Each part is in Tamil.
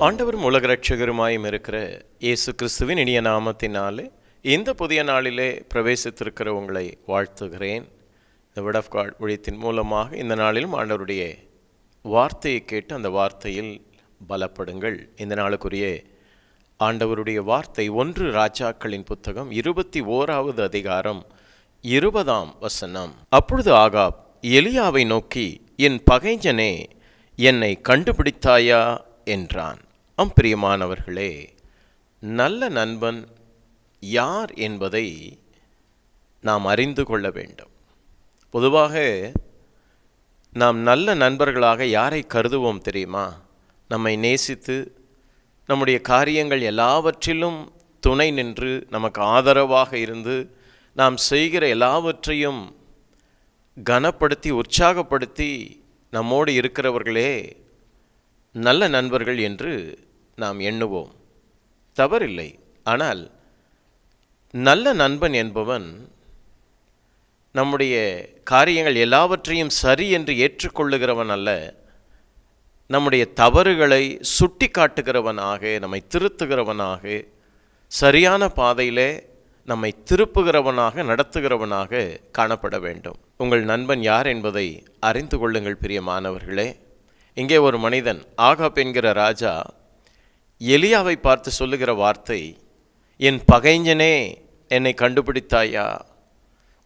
ஆண்டவரும் உலக ரட்சகருமாயும் இருக்கிற இயேசு கிறிஸ்துவின் இனிய நாமத்தினாலே இந்த புதிய நாளிலே பிரவேசித்திருக்கிற உங்களை வாழ்த்துகிறேன். இந்த விட் ஆஃப் காட் ஒழியத்தின் மூலமாக இந்த நாளிலும் ஆண்டவருடைய வார்த்தையை கேட்டு அந்த வார்த்தையில் பலப்படுங்கள். இந்த நாளுக்குரிய ஆண்டவருடைய வார்த்தை ஒன்று ராஜாக்களின் புத்தகம் இருபத்தி ஓராவது அதிகாரம் இருபதாம் வசனம். அப்பொழுது ஆகாப் எலியாவை நோக்கி என் பகைஞ்சனே என்னை கண்டுபிடித்தாயா? என்றான். அம் பிரியமானவர்களே நல்ல நண்பன் யார் என்பதை நாம் அறிந்து கொள்ள வேண்டும். பொதுவாக நாம் நல்ல நண்பர்களாக யாரை கருதுவோம் தெரியுமா? நம்மை நேசித்து நம்முடைய காரியங்கள் எல்லாவற்றிலும் துணை நின்று நமக்கு ஆதரவாக இருந்து நாம் செய்கிற எல்லாவற்றையும் கனப்படுத்தி உற்சாகப்படுத்தி நம்மோடு இருக்கிறவர்களே நல்ல நண்பர்கள் என்று நாம் எண்ணுவோம். தவறில்லை. ஆனால் நல்ல நண்பன் என்பவன் நம்முடைய காரியங்கள் எல்லாவற்றையும் சரி என்று ஏற்றுக்கொள்ளுகிறவன் அல்ல. நம்முடைய தவறுகளை சுட்டி காட்டுகிறவனாக நம்மை திருத்துகிறவனாக சரியான பாதையிலே நம்மை திருப்புகிறவனாக நடத்துகிறவனாக காணப்பட வேண்டும். உங்கள் நண்பன் யார் என்பதை அறிந்து கொள்ளுங்கள் பிரியமானவர்களே. இங்கே ஒரு மனிதன் ஆகாப் என்கிற ராஜா எலியாவை பார்த்து சொல்லுகிற வார்த்தை என் பகைஞனே என்னை கண்டுபிடித்தாயா?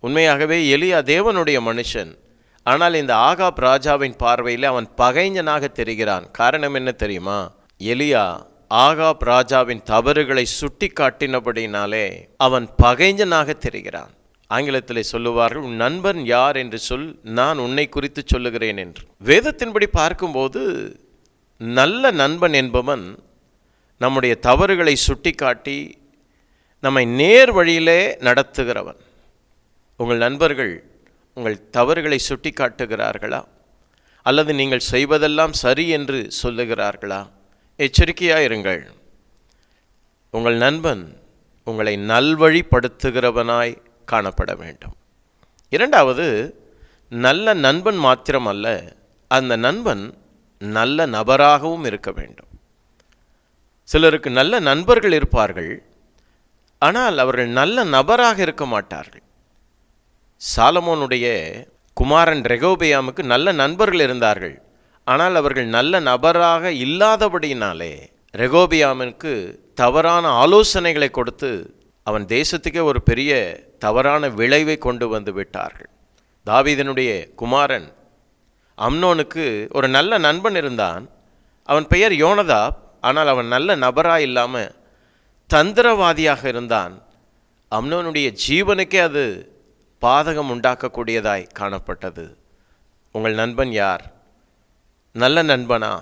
உண்மையாகவே எலியா தேவனுடைய மனுஷன். ஆனால் இந்த ஆகாப் ராஜாவின் பார்வையில் அவன் பகைஞனாக தெரிகிறான். காரணம் என்ன தெரியுமா? எலியா ஆகாப் ராஜாவின் தவறுகளை சுட்டி காட்டினபடினாலே அவன் பகைஞனாக தெரிகிறான். ஆங்கிலத்தில் சொல்லுவார்கள் உன் நண்பன் யார் என்று சொல் நான் உன்னை குறித்து சொல்லுகிறேன் என்று. வேதத்தின்படி பார்க்கும்போது நல்ல நண்பன் என்பவன் நம்முடைய தவறுகளை சுட்டிக்காட்டி நம்மை நேர் வழியிலே நடத்துகிறவன். உங்கள் நண்பர்கள் உங்கள் தவறுகளை சுட்டி காட்டுகிறார்களா அல்லது நீங்கள் செய்வதெல்லாம் சரி என்று சொல்லுகிறார்களா? எச்சரிக்கையாக இருங்கள் உங்கள் நண்பன் உங்களை நல்வழிப்படுத்துகிறவனாய் காணப்பட வேண்டும். இரண்டாவது நல்ல நண்பன் மாத்திரம் அல்ல அந்த நண்பன் நல்ல நபராகவும் இருக்க வேண்டும். சிலருக்கு நல்ல நண்பர்கள் இருப்பார்கள். ஆனால் அவர்கள் நல்ல நபராக இருக்க மாட்டார்கள். சாலமோனுடைய குமாரன் ரெகோபியாமுக்கு நல்ல நண்பர்கள் இருந்தார்கள். ஆனால் அவர்கள் நல்ல நபராக இல்லாதபடியினாலே ரெகோபியாமனுக்கு தவறான ஆலோசனைகளை கொடுத்து அவன் தேசத்துக்கே ஒரு பெரிய தவறான விளைவை கொண்டு வந்து விட்டார்கள். தாவீதனுடைய குமாரன் அம்னோனுக்கு ஒரு நல்ல நண்பன் இருந்தான். அவன் பெயர் யோனதாப். ஆனால் அவன் நல்ல நபராக இல்லாமல் தந்திரவாதியாக இருந்தான். அம்னோனுடைய ஜீவனுக்கே அது பாதகம் உண்டாக்கக்கூடியதாய் காணப்பட்டது. உங்கள் நண்பன் யார்? நல்ல நண்பனா?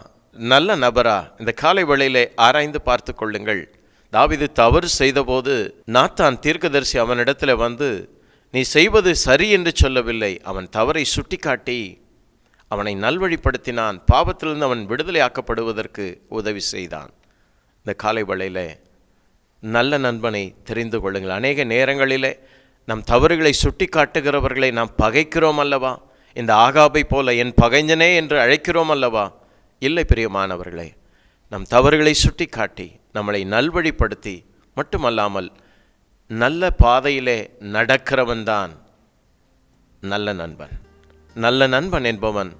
நல்ல நபரா? இந்த காலை வேளையிலே ஆராய்ந்து பார்த்து கொள்ளுங்கள். தாவிது தவறு செய்தபோது நாத்தான் தீர்க்கதரிசி அவனிடத்தில் வந்து நீ செய்வது சரி என்று சொல்லவில்லை. அவன் தவறை சுட்டிக்காட்டி அவனை நல்வழிப்படுத்தினான். பாவத்திலிருந்து அவன் விடுதலை ஆக்கப்படுவதற்கு உதவி செய்தான். இந்த காலை வேளையில் நல்ல நண்பனை தெரிந்து கொள்ளுங்கள். அநேக நேரங்களிலே நம் தவறுகளை சுட்டி காட்டுகிறவர்களை நாம் பகைக்கிறோம் அல்லவா? இந்த ஆகாபை போல என் பகைஞ்சனே என்று அழைக்கிறோம் அல்லவா? இல்லை பிரியமானவர்களே நம் தவறுகளை சுட்டி காட்டி நம்மளை நல்வழிப்படுத்தி மட்டுமல்லாமல் நல்ல பாதையிலே நடக்கிறவன்தான் நல்ல நண்பன். நல்ல நண்பன் என்பவன்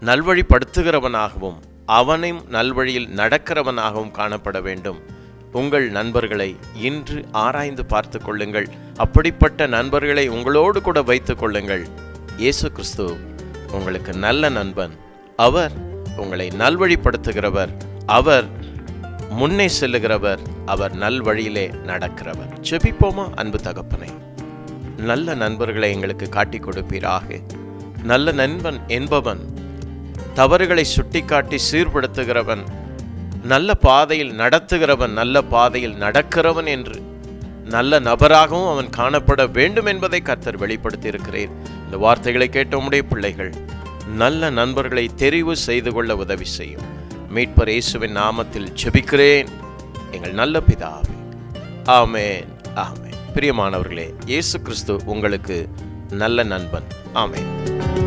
நல்வழிப்படுத்துகிறவனாகவும் அவனையும் நல்வழியில் நடக்கிறவனாகவும் காணப்பட வேண்டும். உங்கள் நண்பர்களை இன்று ஆராய்ந்து பார்த்து கொள்ளுங்கள். அப்படிப்பட்ட நண்பர்களை உங்களோடு கூட வைத்து கொள்ளுங்கள். இயேசு கிறிஸ்து உங்களுக்கு நல்ல நண்பன். அவர் உங்களை நல்வழிப்படுத்துகிறவர். அவர் முன்னே செல்லுகிறவர். அவர் நல்வழியிலே நடக்கிறவர். செபிப்போமா அன்பு தகப்பனை? நல்ல நண்பர்களை எங்களுக்கு காட்டி கொடுப்பீராக. நல்ல நண்பன் என்பவன் தவறுகளை சுட்டிக்காட்டி சீர்படுத்துகிறவன் நல்ல பாதையில் நடத்துகிறவன் நல்ல பாதையில் நடக்கிறவன் என்று நல்ல நபராகவும் அவன் காணப்பட வேண்டும் என்பதை கர்த்தர் வெளிப்படுத்தி இருக்கிறேன் இந்த வார்த்தைகளை கேட்ட உம்முடைய பிள்ளைகள் நல்ல நண்பர்களை தெரிவு செய்து கொள்ள உதவி செய்யும். மீட்பர் இயேசுவின் நாமத்தில் ஜெபிக்கிறேன். எங்கள் நல்ல பிதாவே ஆமேன் ஆமேன். பிரியமானவர்களே இயேசு கிறிஸ்து உங்களுக்கு நல்ல நண்பன். ஆமேன்